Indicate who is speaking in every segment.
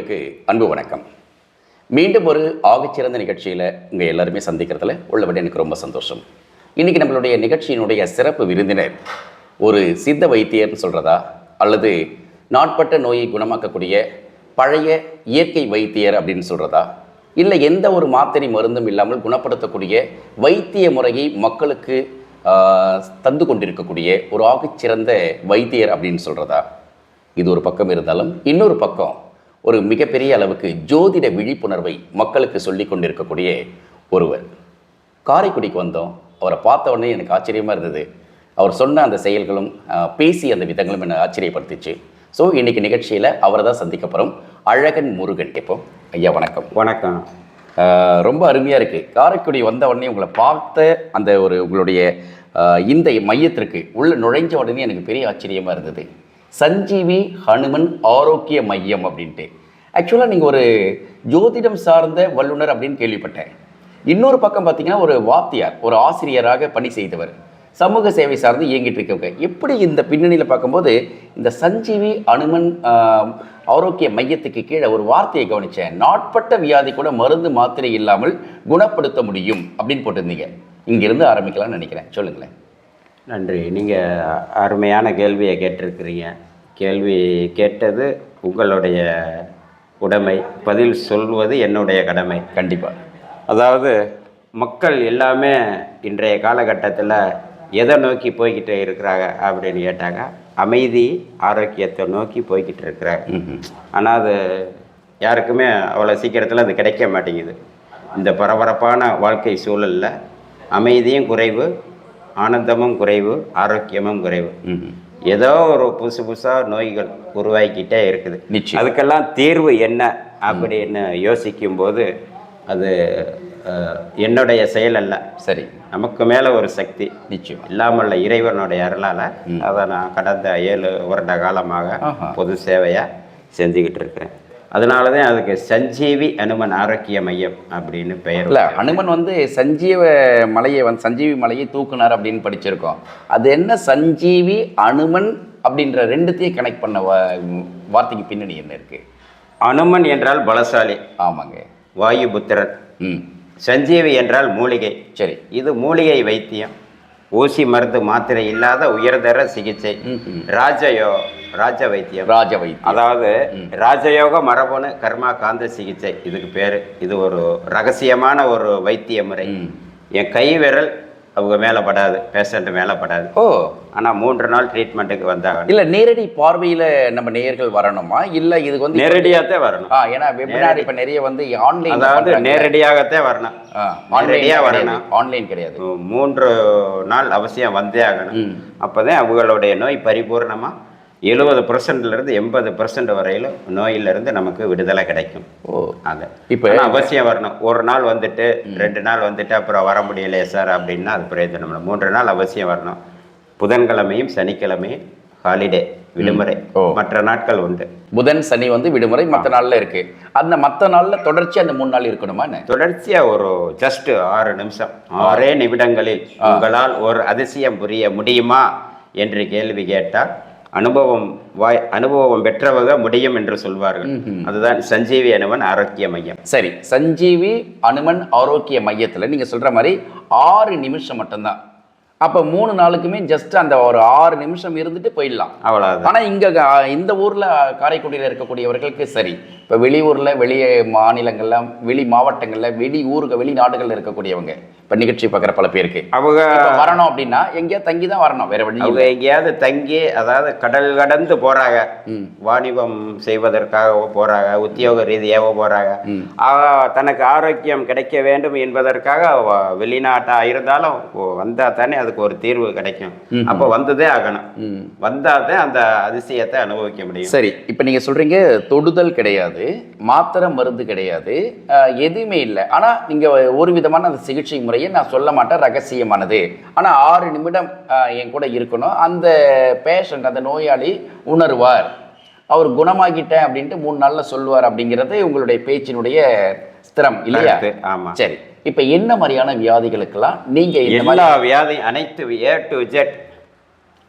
Speaker 1: நேயர்களுக்கு அன்பு வணக்கம். மீண்டும் ஒரு ஆகச்சிறந்த நிகழ்ச்சியில் உங்கள் எல்லாருமே சந்திக்கிறதுல உள்ளபடி எனக்கு ரொம்ப சந்தோஷம். இன்னைக்கு நம்மளுடைய நிகழ்ச்சியினுடைய சிறப்பு விருந்தினர் ஒரு சித்த வைத்தியர்னு சொல்கிறதா அல்லது நாட்பட்ட நோயை குணமாக்கக்கூடிய பழைய இயற்கை வைத்தியர் அப்படின்னு சொல்கிறதா இல்லை எந்த ஒரு மாத்திரை மருந்தும் இல்லாமல் குணப்படுத்தக்கூடிய வைத்திய முறையை மக்களுக்கு ஆஹ், தந்து கொண்டிருக்கக்கூடிய ஒரு ஆகச்சிறந்த வைத்தியர் அப்படின்னு சொல்கிறதா இது ஒரு பக்கம் இருந்தாலும் இன்னொரு பக்கம் ஒரு மிகப்பெரிய அளவுக்கு ஜோதிட விழிப்புணர்வை மக்களுக்கு சொல்லி கொண்டிருக்கக்கூடிய ஒருவர். காரைக்குடிக்கு வந்தோம். அவரை பார்த்த உடனே எனக்கு ஆச்சரியமாக இருந்தது. அவர் சொன்ன அந்த செயல்களும் பேசிய அந்த விதங்களும் என்னை ஆச்சரியப்படுத்திச்சு. ஸோ இன்னைக்கு நிகழ்ச்சியில் அவரை தான் சந்திக்க போகிறோம் அழகன் முருகன் இப்போ. ஐயா வணக்கம்.
Speaker 2: வணக்கம்.
Speaker 1: ரொம்ப அருமையாக இருக்குது காரைக்குடி வந்த உடனே உங்களை பார்த்த அந்த ஒரு உங்களுடைய இந்த மையத்திற்கு உள்ள நுழைஞ்ச உடனே எனக்கு பெரிய ஆச்சரியமாக இருந்தது. சஞ்சீவி ஹனுமன் ஆரோக்கிய மையம் அப்படின்ட்டு. ஆக்சுவலாக நீங்கள் ஒரு ஜோதிடம் சார்ந்த வல்லுனர் அப்படின்னு கேள்விப்பட்டேன். இன்னொரு பக்கம் பார்த்தீங்கன்னா ஒரு வாத்தியார் ஒரு ஆசிரியராக பணி செய்தவர் சமூக சேவை சார்ந்து இயங்கிட்டு இருக்கவங்க. எப்படி இந்த பின்னணியில் பார்க்கும்போது இந்த சஞ்சீவி அனுமன் ஆரோக்கிய மையத்துக்கு கீழே ஒரு வார்த்தையை கவனித்தேன் நாட்பட்ட வியாதி கூட மருந்து மாத்திரை இல்லாமல் குணப்படுத்த முடியும் அப்படின்னு போட்டிருந்தீங்க. இங்கிருந்து ஆரம்பிக்கலாம்னு நினைக்கிறேன். சொல்லுங்களேன்.
Speaker 2: நன்றி. நீங்கள் அருமையான கேள்வியை கேட்டிருக்கிறீங்க. கேள்வி கேட்டது உங்களுடைய உடைமை. பதில் சொல்வது என்னுடைய கடமை.
Speaker 1: கண்டிப்பாக
Speaker 2: அதாவது மக்கள் எல்லாமே இன்றைய காலகட்டத்தில் எதை நோக்கி போய்கிட்டு இருக்கிறாங்க அப்படின்னு கேட்டாங்க அமைதி ஆரோக்கியத்தை நோக்கி போய்கிட்டு இருக்கிறாங்க. ஆனால் அது யாருக்குமே அவ்வளோ சீக்கிரத்தில் அது கிடைக்க மாட்டேங்குது. இந்த பரபரப்பான வாழ்க்கை சூழலில் அமைதியும் குறைவு ஆனந்தமும் குறைவு ஆரோக்கியமும் குறைவு. ஏதோ ஒரு புதுசு புதுசாக நோய்கள் உருவாக்கிட்டே இருக்குது.
Speaker 1: நிச்சயம்.
Speaker 2: அதுக்கெல்லாம் தீர்வு என்ன அப்படின்னு யோசிக்கும்போது அது அஹ், என்னுடைய செயல் அல்ல.
Speaker 1: சரி.
Speaker 2: நமக்கு மேலே ஒரு சக்தி.
Speaker 1: நிச்சயம்.
Speaker 2: இல்லாமல்ல இறைவனுடைய அருளால் அதை நான் கடந்த ஏழு வருட காலமாக. பொது சேவையாக செஞ்சுக்கிட்டு இருக்கிறேன். அதனால தான் அதுக்கு சஞ்சீவி அனுமன் ஆரோக்கிய மையம் அப்படின்னு பெயர்
Speaker 1: இல்ல ஹனுமன் வந்து சஞ்சீவ மலையை வந்து சஞ்சீவி மலையை தூக்குனார் அப்படின்னு படிச்சிருக்கோம். அது என்ன சஞ்சீவி அனுமன் அப்படின்ற ரெண்டுத்தையும் கனெக்ட் பண்ண வா- வார்த்தைக்கு பின்னணி என்ன இருக்கு?
Speaker 2: அனுமன் என்றால் பலசாலி.
Speaker 1: ஆமாங்க.
Speaker 2: வாயுபுத்திரன்.
Speaker 1: ம்.
Speaker 2: சஞ்சீவி என்றால் மூலிகை.
Speaker 1: சரி.
Speaker 2: இது மூலிகை வைத்தியம். ஊசி மருந்து மாத்திரை இல்லாத உயர்தர சிகிச்சை. ராஜயோ ராஜ வைத்தியம்
Speaker 1: ராஜ வைத்தியம்
Speaker 2: அதாவது ராஜயோக மரபணு கர்மா காந்த சிகிச்சை இதுக்கு பேர். இது ஒரு ரகசியமான ஒரு வைத்திய முறை. என் கை விரல் அவங்க மேலே படாது பேஷண்ட் மேலே படாது.
Speaker 1: ஓ.
Speaker 2: ஆனால் மூன்று நாள் ட்ரீட்மெண்ட்டுக்கு வந்தாங்க
Speaker 1: இல்ல நேரடி பார்வையில நம்ம நேயர்கள் வரணுமா? இல்ல இதுக்கு வந்து
Speaker 2: நேரடியாகத்தான் வரணும்.
Speaker 1: ஆ ஏன்னா வெபினார் இப்ப நிறைய வந்து ஆன்லைன்
Speaker 2: அதாவது நேரடியாகத்தான் வரணும். நேரடியா வரணும்.
Speaker 1: ஆன்லைன் கிடையாது.
Speaker 2: மூன்று நாள் அவசியம் வந்தே ஆகணும்.
Speaker 1: ம்.
Speaker 2: அப்போதான் அவங்களுடைய நோய் பரிபூர்ணமாக எழுபது இருந்து எண்பது பர்சன்ட் வரையிலும் நோயிலிருந்து நமக்கு விடுதலை கிடைக்கும்.
Speaker 1: ஓ.
Speaker 2: அது.
Speaker 1: இப்ப
Speaker 2: அவசியம் வரணும். ஒரு நாள் வந்துட்டு ரெண்டு நாள் வந்துட்டு அப்புறம் வர முடியலையே சார் அப்படின்னா அது பிரயோஜனம் இல்லை. மூன்று நாள் அவசியம் வரணும். புதன்கிழமையும் சனிக்கிழமையும் ஹாலிடே விடுமுறை. மற்ற நாட்கள் உண்டு.
Speaker 1: புதன் சனி வந்து விடுமுறை மற்ற நாள்ல இருக்கு. அந்த மற்ற நாள்ல தொடர்ச்சி அந்த மூணு நாள் இருக்கணுமா என்ன?
Speaker 2: தொடர்ச்சியா ஒரு ஜஸ்ட் ஆறு நிமிஷம். ஆறே நிமிடங்களில் உங்களால் ஒரு அதிசயம் புரிய முடியுமா? என்று கேள்வி கேட்டால் அனுபவம் வாய் அனுபவம் பெற்றவங்க முடியும் என்று சொல்வார்கள். அதுதான் சஞ்சீவி அனுமன் ஆரோக்கிய மையம்.
Speaker 1: சரி சஞ்சீவி அனுமன் ஆரோக்கிய மையத்துல நீங்க சொல்ற மாதிரி ஆறு நிமிஷம் மட்டும்தான். அப்ப மூணு நாளுக்குமே ஜஸ்ட் அந்த ஒரு ஆறு நிமிஷம் இருந்துட்டு போயிடலாம்.
Speaker 2: அவ்வளவுதான்.
Speaker 1: ஆனா இங்க இந்த ஊர்ல காரைக்குடியில இருக்கக்கூடியவர்களுக்கு சரி இப்ப வெளியூர்ல வெளி மாநிலங்கள்ல வெளி மாவட்டங்கள்ல வெளி ஊருக்கு வெளிநாடுகள்ல இருக்கக்கூடியவங்க. இப்ப நிகழ்ச்சி பார்க்குற பல பேருக்கு.
Speaker 2: அவங்க
Speaker 1: வரணும் அப்படின்னா எங்கேயா தங்கி தான் வரணும். வேற வழி
Speaker 2: அவங்க. எங்கேயாவது தங்கி அதாவது கடல் கடந்து போறாங்க.
Speaker 1: ம்.
Speaker 2: வாணிபம் செய்வதற்காக போறாங்க உத்தியோக ரீதியாக போறாங்க.
Speaker 1: ம்.
Speaker 2: அவ தனக்கு ஆரோக்கியம் கிடைக்க வேண்டும் என்பதற்காக அவ வெளிநாட்டா இருந்தாலும் ஓ, வந்தா தானே அதுக்கு ஒரு தீர்வு கிடைக்கும். அப்போ வந்ததே ஆகணும்.
Speaker 1: ம்.
Speaker 2: வந்தாதான் அந்த அதிசயத்தை அனுபவிக்க முடியும்.
Speaker 1: சரி இப்போ நீங்கள் சொல்கிறீங்க தொடுதல் கிடையாது. மாத்திரை மருந்து கிடையாது. எதுவுமே இல்லை. ஆனால் நீங்கள் ஒரு விதமான அந்த சிகிச்சை முறையை நான் சொல்ல மாட்டேன். ரகசியமானது. ஆனால் ஆறு நிமிடம் என் கூட இருக்கணும். அந்த பேஷண்ட் அந்த நோயாளி உணர்வார். அவர் குணமாகிட்டேன் அப்படின்ட்டு மூணு நாளில் சொல்லுவார் அப்படிங்கிறது உங்களுடைய பேச்சினுடைய ஸ்திரம் இல்லையா?
Speaker 2: கருத்து, ஆமா.
Speaker 1: சரி. இப்போ என்ன மாதிரியான வியாதிகளுக்கெல்லாம் நீங்கள்
Speaker 2: எல்லா வியாதி அனைத்து ஏ டு ஜெட்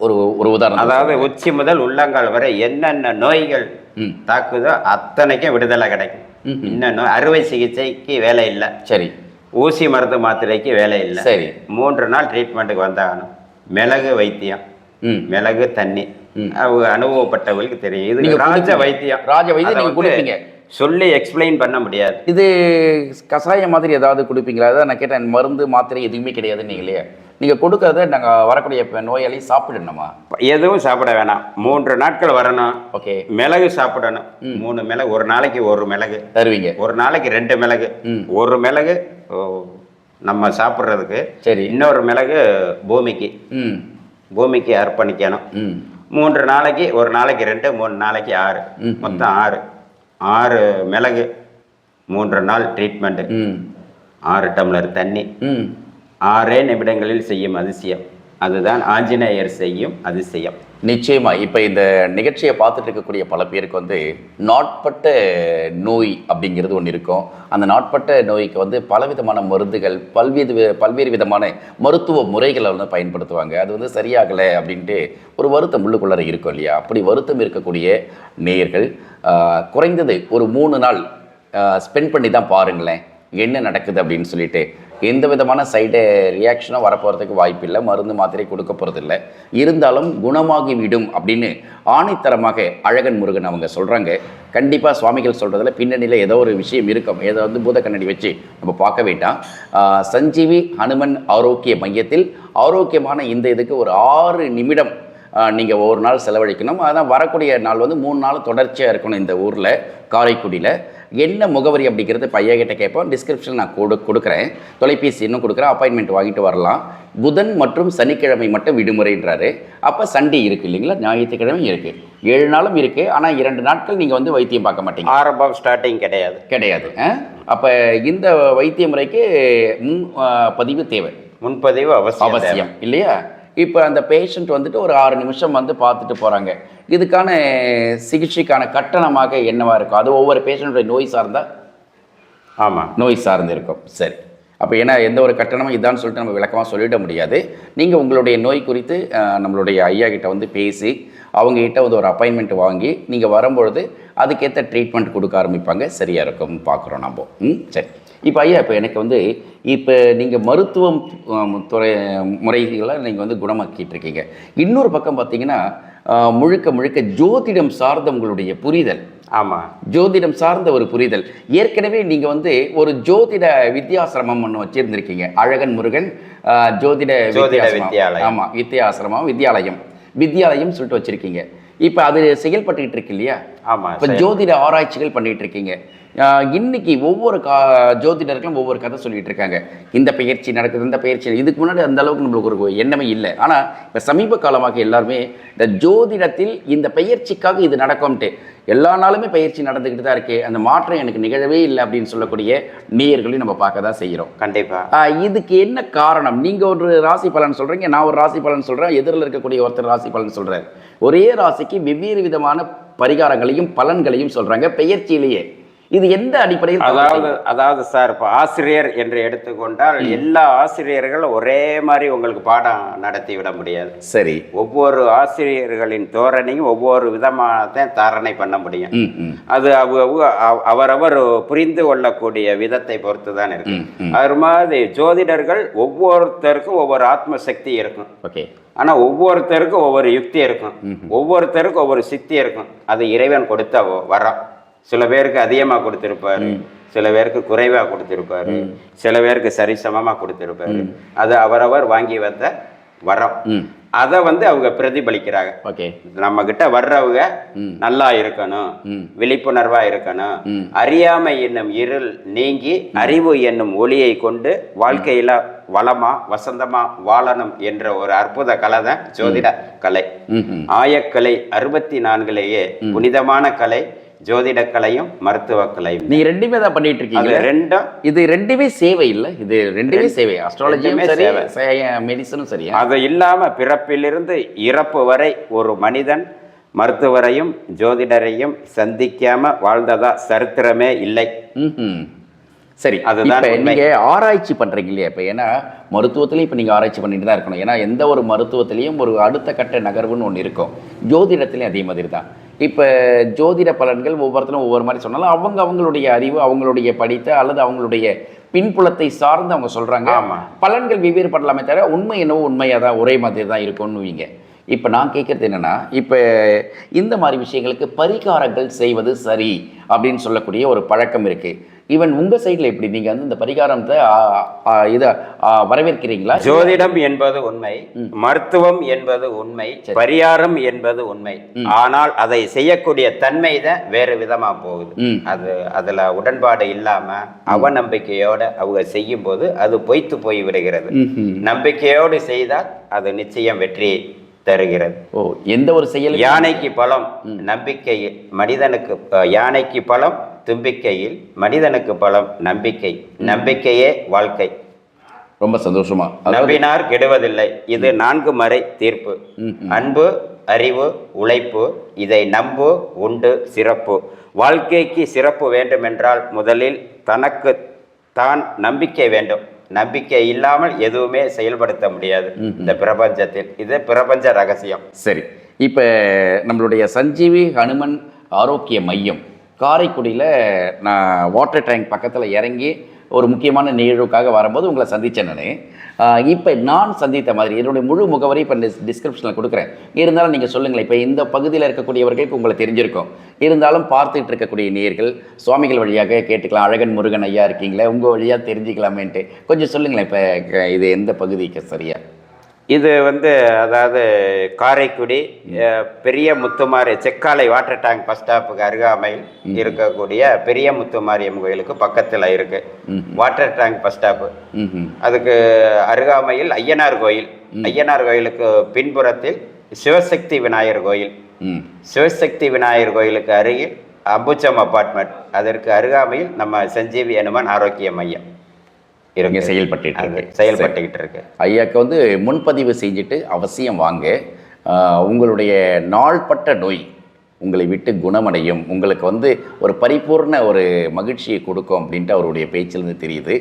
Speaker 1: ஒரு ஒரு உதாரணம்
Speaker 2: அதாவது உச்சி முதல் உள்ளங்கால் வரை என்னென்ன நோய்கள் தாக்குதோ அத்தனைக்கும் விடுதலை கிடைக்கும். இன்னொன்று அறுவை சிகிச்சைக்கு வேலை இல்லை.
Speaker 1: சரி.
Speaker 2: ஊசி மருந்து மாத்திரைக்கு வேலை இல்லை.
Speaker 1: சரி.
Speaker 2: மூன்று நாள் ட்ரீட்மெண்ட்டுக்கு வந்தாகணும். மிளகு வைத்தியம். மிளகு தண்ணி. அவங்க அனுபவப்பட்டவங்களுக்கு தெரியும். இது ராஜ. வைத்தியம்.
Speaker 1: ராஜ வைத்தியம்
Speaker 2: அதை
Speaker 1: நீங்க
Speaker 2: வந்து
Speaker 1: கொடுப்பீங்க.
Speaker 2: சொல்லி எக்ஸ்பிளைன் பண்ண முடியாது.
Speaker 1: இது கஷாயம் மாதிரி ஏதாவது கொடுப்பீங்களா அதான் நான் கேட்டேன். மருந்து மாத்திரை எதுவுமே கிடையாது நீங்களே நீங்கள் கொடுக்கறத நாங்கள் வரக்கூடிய நோயாளி சாப்பிடணுமா?
Speaker 2: எதுவும் சாப்பிட வேணாம். மூன்று நாட்கள் வரணும்.
Speaker 1: ஓகே.
Speaker 2: மிளகு சாப்பிடணும். மூணு மிளகு ஒரு நாளைக்கு ஒரு மிளகு.
Speaker 1: தருவீங்க.
Speaker 2: ஒரு நாளைக்கு ரெண்டு மிளகு. ஒரு மிளகு நம்ம சாப்பிட்றதுக்கு
Speaker 1: சரி.
Speaker 2: இன்னொரு மிளகு பூமிக்கு. பூமிக்கு அர்ப்பணிக்கணும். மூன்று நாளைக்கு ஒரு நாளைக்கு ரெண்டு மூணு நாளைக்கு ஆறு. மொத்தம் ஆறு. ஆறு மிளகு மூன்று நாள் ட்ரீட்மெண்ட்டு ஆறு டம்ளர் தண்ணி. ஆறே நிமிடங்களில் செய்யும் அதிசயம். அதுதான் ஆஞ்சநேயர் செய்யும் அதிசயம்.
Speaker 1: நிச்சயமா இப்போ இந்த நிகழ்ச்சியை பார்த்துட்டு இருக்கக்கூடிய பல பேருக்கு வந்து நாட்பட்ட நோய் அப்படிங்கிறது ஒன்று இருக்கும். அந்த நாட்பட்ட நோய்க்கு வந்து பலவிதமான மருந்துகள் பல்வேறு பல்வேறு விதமான மருத்துவ முறைகளை வந்து பயன்படுத்துவாங்க. அது வந்து சரியாகலை அப்படின்ட்டு ஒரு வருத்தம் உள்ளுக்குள்ளார இருக்கும் இல்லையா? அப்படி வருத்தம் இருக்கக்கூடிய நேயர்கள் குறைந்தது ஒரு மூணு நாள் ஸ்பெண்ட் பண்ணி தான் பாருங்களேன். என்ன நடக்குது அப்படின்னு சொல்லிட்டு எந்த விதமான சைடு ரியாக்ஷனும் வரப்போகிறதுக்கு வாய்ப்பில்லை. மருந்து மாத்திரை கொடுக்க போகிறதில்ல இருந்தாலும் குணமாகி விடும் அப்படின்னு ஆணைத்தரமாக அழகன் முருகன் அவங்க சொல்கிறாங்க கண்டிப்பாக சுவாமிகள் சொல்கிறதுல பின்னணியில் ஏதோ ஒரு விஷயம் இருக்கும். ஏதோ வந்து பூத கண்ணடி வச்சு நம்ம பார்க்க வேண்டாம். சஞ்சீவி ஹனுமன் ஆரோக்கிய மையத்தில் ஆரோக்கியமான இந்த இதுக்கு ஒரு ஆறு நிமிடம் நீங்கள் ஒரு நாள் செலவழிக்கணும். அதான் வரக்கூடிய நாள் வந்து மூணு நாள் தொடர்ச்சியாக இருக்கணும் இந்த ஊரில் காரைக்குடியில். என்ன முகவரி அப்படிங்கிறது பையன் கிட்ட கேட்போம். டிஸ்கிரிப்ஷன் நான் கொடு கொடுக்குறேன். தொலைபேசி இன்னும் கொடுக்குறேன். அப்பாயின்மெண்ட் வாங்கிட்டு வரலாம். புதன் மற்றும் சனிக்கிழமை மட்டும் விடுமுறைன்றாரு. அப்போ சண்டே இருக்குது இல்லைங்களா? ஞாயிற்றுக்கிழமை இருக்குது ஏழு நாளும் இருக்குது ஆனால் இரண்டு நாட்கள் நீங்கள் வந்து வைத்தியம் பார்க்க மாட்டீங்க.
Speaker 2: ஆரம்பம் ஸ்டார்டிங் கிடையாது.
Speaker 1: கிடையாது. அப்போ இந்த வைத்திய முறைக்கு முன் பதிவு தேவை.
Speaker 2: முன்பதிவு அவசியம்.
Speaker 1: அவசியம். இல்லையா? இப்போ அந்த பேஷண்ட் வந்துட்டு ஒரு ஆறு நிமிஷம் வந்து பார்த்துட்டு போகிறாங்க இதுக்கான சிகிச்சைக்கான கட்டணமாக என்னவா இருக்கும்? அது ஒவ்வொரு பேஷண்ட்டுடைய நோய் சார்ந்தா
Speaker 2: ஆமாம்
Speaker 1: நோய் சார்ந்து இருக்கும். சரி. அப்போ ஏன்னா எந்த ஒரு கட்டணமும் இதான்னு சொல்லிட்டு நம்ம விளக்கமாக சொல்லிட முடியாது. நீங்கள் உங்களுடைய நோய் குறித்து நம்மளுடைய ஐயா கிட்ட வந்து பேசி அவங்க கிட்ட வந்து ஒரு அப்பாயின்மெண்ட் வாங்கி நீங்கள் வரும்பொழுது அதுக்கேற்ற ட்ரீட்மெண்ட் கொடுக்க ஆரம்பிப்பாங்க. சரியாக இருக்கும் பார்க்குறோம் நம்ம. ம்? சரி. இப்போ ஐயா இப்போ எனக்கு வந்து இப்போ நீங்கள் மருத்துவம் துறை முறைகளை நீங்கள் வந்து குணமாக்கிட்டு இருக்கீங்க. இன்னொரு பக்கம் பார்த்தீங்கன்னா முழுக்க முழுக்க ஜோதிடம் சார்ந்த உங்களுடைய புரிதல்.
Speaker 2: ஆமாம்
Speaker 1: ஜோதிடம் சார்ந்த ஒரு புரிதல். ஏற்கனவே நீங்க வந்து ஒரு ஜோதிட வித்யாசிரமம் ஒன்று வச்சிருந்திருக்கீங்க. அழகன் முருகன் ஆஹ், ஜோதிட வித்யாசிரமம்.
Speaker 2: வித்யாலயம்.
Speaker 1: ஆமா வித்யாசிரமம் வித்யாலயம். வித்யாலயம் சொல்லிட்டு வச்சிருக்கீங்க. இப்போ அது செயல்பட்டுக்கிட்டு இருக்கு இல்லையா?
Speaker 2: ஆமாம்
Speaker 1: இப்போ ஜோதிட ஆராய்ச்சிகள் பண்ணிட்டு இருக்கீங்க. இன்னைக்கு ஒவ்வொரு கா ஜோதிடர்களும் ஒவ்வொரு கதை சொல்லிட்டு இருக்காங்க. இந்த பயிற்சி நடக்குது இந்த பயிற்சி இதுக்கு முன்னாடி அந்த அளவுக்கு நம்மளுக்கு ஒரு எண்ணமே இல்லை. ஆனால் இப்போ சமீப காலமாக எல்லாருமே இந்த ஜோதிடத்தில் இந்த பயிற்சிக்காக இது நடக்கும்ட்டு எல்லா நாளுமே பயிற்சி நடந்துக்கிட்டு தான் இருக்கு. அந்த மாற்றம் எனக்கு நிகழவே இல்லை அப்படின்னு சொல்லக்கூடிய நேயர்களையும் நம்ம பார்க்க தான் செய்கிறோம்.
Speaker 2: கண்டிப்பாக
Speaker 1: இதுக்கு என்ன காரணம்? நீங்க ஒரு ராசி பலன் சொல்றீங்க நான் ஒரு ராசி பலன் சொல்றேன் எதிரில் இருக்கக்கூடிய ஒருத்தர் ராசி பலன் சொல்றாரு. ஒரே ராசிக்கு வெவ்வேறு விதமான பரிகாரங்களையும் பலன்களையும் சொல்றாங்க பெயர்ச்சியிலேயே இது எந்த அடிப்படையில்
Speaker 2: அதாவது அதாவது சார் இப்போ ஆசிரியர் என்று எடுத்துக்கொண்டால் எல்லா ஆசிரியர்களும் ஒரே மாதிரி உங்களுக்கு பாடம் நடத்தி விட முடியாது.
Speaker 1: சரி.
Speaker 2: ஒவ்வொரு ஆசிரியர்களின் தோரணையும் ஒவ்வொரு விதமாக தாரணை பண்ண முடியும். அது அவ- அவ- அவ- அவரவர் புரிந்து கொள்ளக்கூடிய விதத்தை பொறுத்து தான் இருக்கு. அது மாதிரி ஜோதிடர்கள் ஒவ்வொருத்தருக்கும் ஒவ்வொரு ஆத்ம சக்தி இருக்கும்.
Speaker 1: ஓகே.
Speaker 2: ஆனா ஒவ்வொருத்தருக்கும் ஒவ்வொரு யுக்தி இருக்கும். ஒவ்வொருத்தருக்கும் ஒவ்வொரு சித்தி இருக்கும். அது இறைவன் கொடுத்த வரம். சில பேருக்கு அதிகமா கொடுத்திருப்பாரு. சில பேருக்கு குறைவா கொடுத்திருப்பாரு. சில பேருக்கு சரிசமமா கொடுத்திருப்பாரு. அது அவரவர் வாங்கி வந்த வரம். அதை வந்து அவங்க பிரதிபலிக்கிறாங்க.
Speaker 1: ஓகே.
Speaker 2: நம்ம கிட்ட வர்றவங்க. நல்லா இருக்கணும். விழிப்புணர்வா இருக்கணும். அறியாமை என்னும் இருள் நீங்கி அறிவு என்னும் ஒளியை கொண்டு வாழ்க்கையில வளமா வசந்தமா வாழணும் என்ற ஒரு அற்புத கலை தான் ஜோதிட கலை. ஆயக்கலை அறுபத்தி நான்குலேயே புனிதமான கலை. ஜோதிட கலையும் மருத்துவ கலையும்
Speaker 1: நீங்க ரெண்டுமே தான் பண்ணிட்டு இருக்கீங்க
Speaker 2: ரெண்டும்
Speaker 1: இது ரெண்டுமே சேவை இல்ல. இது ரெண்டுமே சேவை. அஸ்ட்ராலஜியும் சரி. மெடிசனும் சரியா
Speaker 2: அது இல்லாம பிறப்பிலிருந்து இறப்பு வரை ஒரு மனிதன் மருத்துவரையும் ஜோதிடரையும் சந்திக்காம வாழ்ந்ததா சரித்திரமே இல்லை.
Speaker 1: சரி
Speaker 2: அதுதான்
Speaker 1: இப்ப
Speaker 2: உண்மை.
Speaker 1: நீங்க ஆராய்ச்சி பண்றீங்க இல்லையா? இப்ப ஏன்னா மருத்துவத்திலையும் இப்ப நீங்க ஆராய்ச்சி பண்ணிட்டு தான் இருக்கணும். ஏன்னா எந்த ஒரு மருத்துவத்திலையும் ஒரு அடுத்த கட்ட நகர்வுன்னு ஒன்று இருக்கும். ஜோதிடத்திலையும் அதே மாதிரி தான். இப்போ ஜோதிட பலன்கள் ஒவ்வொருத்தரும் ஒவ்வொரு மாதிரி சொன்னாலும் அவங்க அவங்களுடைய அறிவு அவங்களுடைய படித்த அல்லது அவங்களுடைய பின்புலத்தை சார்ந்து அவங்க சொல்கிறாங்க
Speaker 2: ஆமா.
Speaker 1: பலன்கள் வெவ்வேறு படலாமே தவிர உண்மை என்னவோ உண்மையாக தான் ஒரே மாதிரி தான் இருக்கும்னு வைங்க. இப்போ நான் கேட்குறது என்னென்னா இப்போ இந்த மாதிரி விஷயங்களுக்கு பரிகாரங்கள் செய்வது சரி அப்படின்னு சொல்லக்கூடிய ஒரு பழக்கம் இருக்குது ஈவன் உங்கள் சைடில் எப்படி? நீங்கள் வந்து இந்த பரிகாரத்தை இதை வரவேற்கிறீங்களா?
Speaker 2: ஜோதிடம் என்பது உண்மை மருத்துவம் என்பது உண்மை பரிகாரம் என்பது உண்மை. ஆனால் அதை செய்யக்கூடிய தன்மை தான் வேறு விதமா போகுது. அது அதுல உடன்பாடு இல்லாம அவநம்பிக்கையோட அவங்க செய்யும் போது அது பொய்த்து போய் விடுகிறது. நம்பிக்கையோடு செய்தால் அது நிச்சயம் வெற்றி தருகிறது.
Speaker 1: ஓ எந்த ஒரு செயல்
Speaker 2: யானைக்கு பலம் நம்பிக்கையில் மனிதனுக்கு யானைக்கு பலம் தும்பிக்கையில் மனிதனுக்கு பலம் நம்பிக்கை. நம்பிக்கையே வாழ்க்கை.
Speaker 1: ரொம்ப சந்தோஷமா.
Speaker 2: நம்பினார் கெடுவதில்லை. இது நான்கு மறை தீர்ப்பு. அன்பு அறிவு உழைப்பு இதை நம்பு உண்டு சிறப்பு. வாழ்க்கைக்கு சிறப்பு வேண்டுமென்றால் முதலில் தனக்கு தான் நம்பிக்கை வேண்டும். நம்பிக்கை இல்லாமல் எதுவுமே செயல்படுத்த முடியாது இந்த பிரபஞ்சத்தில். இது பிரபஞ்ச ரகசியம்.
Speaker 1: சரி. இப்போ நம்மளுடைய சஞ்சீவி ஹனுமன் ஆரோக்கிய மையம். காரைக்குடியில் நான் வாட்டர் டேங்க் பக்கத்தில் இறங்கி ஒரு முக்கியமான நிகழ்வுக்காக வரும்போது உங்களை சந்தித்தேன் நான். இப்போ நான் சந்தித்த மாதிரி என்னுடைய முழு முகவரி இப்போ டிஸ்கிரிப்ஷனில் கொடுக்குறேன். இருந்தாலும் நீங்கள் சொல்லுங்களேன் இப்போ இந்த பகுதியில் இருக்கக்கூடியவர்களுக்கு உங்களை தெரிஞ்சிருக்கும். இருந்தாலும் பார்த்துட்டு இருக்கக்கூடிய நீர்கள் சுவாமிகள் வழியாக கேட்டுக்கலாம் அழகன் முருகன் ஐயா இருக்கீங்களே உங்கள் வழியாக தெரிஞ்சுக்கலாமேன்ட்டு. கொஞ்சம் சொல்லுங்களேன் இப்போ இது எந்த பகுதிக்கு சரியாக
Speaker 2: இது வந்து அதாவது காரைக்குடி பெரிய Muthumari Sekkalai water tank bus ஸ்டாப்புக்கு அருகாமையில் இருக்கக்கூடிய பெரிய முத்துமாரியம்மன் கோயிலுக்கு பக்கத்தில் இருக்கு. Water tank bus stop. அதுக்கு அருகாமையில் ஐயனார் கோயில். ஐயனார் கோயிலுக்கு பின்புறத்தில் சிவசக்தி விநாயகர் கோயில். சிவசக்தி விநாயகர் கோயிலுக்கு அருகில் அம்புச்சம் அபார்ட்மெண்ட். அதற்கு அருகாமையில் நம்ம சஞ்சீவி அனுமன் ஆரோக்கிய மையம்.
Speaker 1: இங்கே செயல்பட்டு இருக்கு.
Speaker 2: செயல்பட்டுக்கிட்டு இருக்கு.
Speaker 1: ஐயாக்கு வந்து முன்பதிவு செஞ்சுட்டு அவசியம் வாங்க. உங்களுடைய நாள்பட்ட நோய் உங்களை விட்டு குணமடையும். உங்களுக்கு வந்து ஒரு பரிபூர்ண ஒரு மகிழ்ச்சியை கொடுக்கும் அப்படின்ட்டு அவருடைய பேச்சிலிருந்து தெரியுது.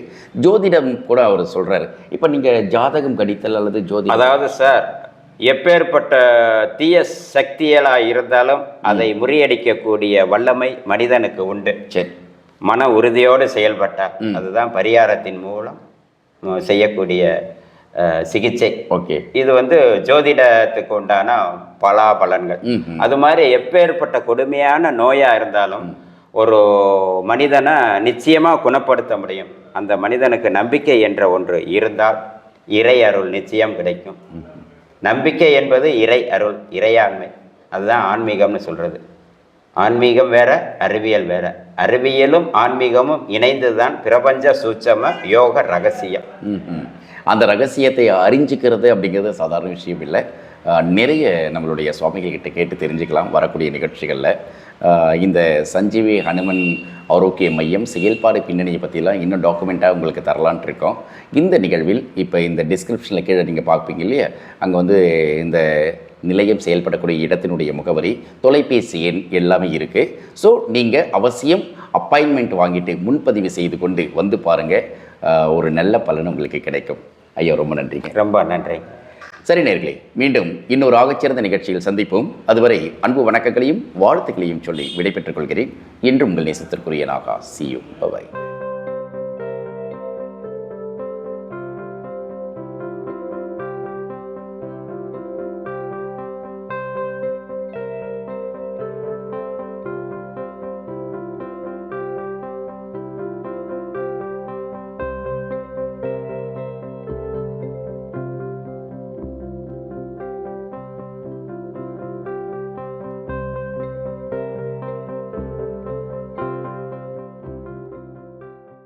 Speaker 1: ஜோதிடம் கூட அவர் சொல்றாரு. இப்போ நீங்கள் ஜாதகம் கடித்தல் அல்லது ஜோதிடம்
Speaker 2: அதாவது சார் எப்பேற்பட்ட தீய சக்திகளா இருந்தாலும் அதை முறியடிக்கக்கூடிய வல்லமை மனிதனுக்கு உண்டு.
Speaker 1: சரி.
Speaker 2: மன உறுதியோடு செயல்பட்டால் அதுதான் பரிகாரத்தின் மூலம் செய்யக்கூடிய சிகிச்சை.
Speaker 1: ஓகே.
Speaker 2: இது வந்து ஜோதிடத்துக்கு உண்டான பலாபலன்கள்.
Speaker 1: ம் ம்.
Speaker 2: அது மாதிரி எப்பேற்பட்ட கொடுமையான நோயா இருந்தாலும் ஒரு மனிதனை நிச்சயமா குணப்படுத்த முடியும். அந்த மனிதனுக்கு நம்பிக்கை என்ற ஒன்று இருந்தால் இறை அருள் நிச்சயம் கிடைக்கும். நம்பிக்கை என்பது இறை அருள் இறையாண்மை. அதுதான் ஆன்மீகம்னு சொல்றது. ஆன்மீகம் வேற அறிவியல் வேற. அறிவியலும் ஆன்மீகமும் இணைந்துதான் பிரபஞ்ச சூட்சம யோக ரகசியம்.
Speaker 1: ம், ம். அந்த ரகசியத்தை அறிஞ்சிக்கிறது அப்படிங்கிறது சாதாரண விஷயம் இல்லை. நிறைய நம்மளுடைய சுவாமிகள் கிட்ட கேட்டு தெரிஞ்சுக்கலாம் வரக்கூடிய நிகழ்ச்சிகளில். இந்த சஞ்சீவி ஹனுமன் ஆரோக்கிய மையம் செயல்பாடு பின்னணியை பற்றிலாம் இன்னும் டாக்குமெண்ட்டாக உங்களுக்கு தரலான்ட்டு இருக்கோம். இந்த நிகழ்வில் இப்போ இந்த டிஸ்கிரிப்ஷனில் கீழே நீங்கள் பார்ப்பீங்க இல்லையா? அங்கே வந்து இந்த நிலையம் செயல்படக்கூடிய இடத்தினுடைய முகவரி தொலைபேசி எண் எல்லாமே இருக்குது ஸோ நீங்கள் அவசியம் அப்பாயின்மெண்ட் வாங்கிட்டு முன்பதிவு செய்து கொண்டு வந்து பாருங்கள் ஒரு நல்ல பலன் உங்களுக்கு கிடைக்கும். ஐயா ரொம்ப நன்றிங்க.
Speaker 2: ரொம்ப நன்றி.
Speaker 1: சரி நேர்களே மீண்டும் இன்னொரு ஆகச்சிறந்த நிகழ்ச்சியில் சந்திப்போம். அதுவரை அன்பு வணக்கங்களையும் வாழ்த்துக்களையும் சொல்லி விடைபெற்றுக் கொள்கிறேன். இன்றும் உங்கள் நேசத்திற்குரிய நாகா சியூ பபாய்